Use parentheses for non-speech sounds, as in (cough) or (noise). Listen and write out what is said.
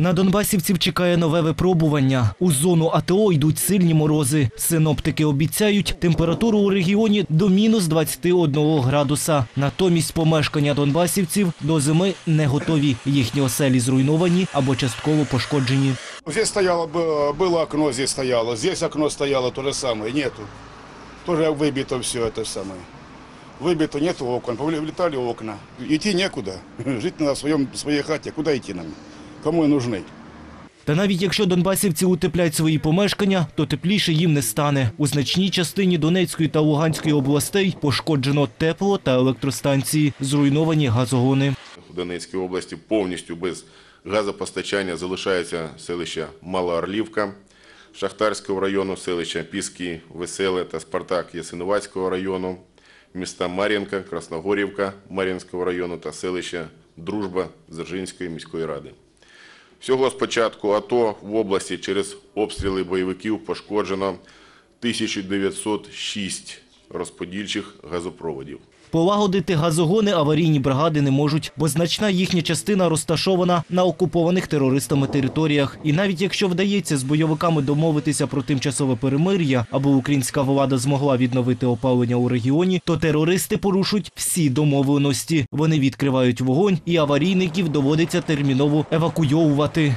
На донбасівців чекає нове випробування. У зону АТО йдуть сильні морози. Синоптики обіцяють температуру у регіоні до мінус 21 градуса. Натомість помешкання донбасівців до зими не готові. Їхні оселі зруйновані або частково пошкоджені. Здесь стояло, было, было окно, здесь стояло. Здесь окно стояло, то же самое, нету. Тоже выбито все это самое. Выбито, нету окон, повлетали окна. Идти некуда. (laughs) Жить на своем, своей хате, куда идти нам? Кому нужны? Та навіть якщо донбасівці утеплять свої помешкання, то тепліше їм не стане. У значній частині Донецької та Луганської областей пошкоджено тепло та електростанції, зруйновані газогони. В Донецькій області повністю без газопостачання залишається селище Малоорлівка, Шахтарського району, селища Піски, Веселе та Спартак Ясинувацького району, міста Мар'їнка, Красногорівка Мар'їнського району та селище Дружба Дзержинської міської ради. Всього з початку АТО в області через обстріли бойовиків пошкоджено 1906 розподільчих газопроводів. Полагодити газогони аварійні бригади не можуть, бо значна їхня частина розташована на окупованих терористами територіях. І навіть якщо вдається з бойовиками домовитися про тимчасове перемир'я, аби українська влада змогла відновити опалення у регіоні, то терористи порушують всі домовленості. Вони відкривають вогонь, і аварійників доводиться терміново евакуйовувати.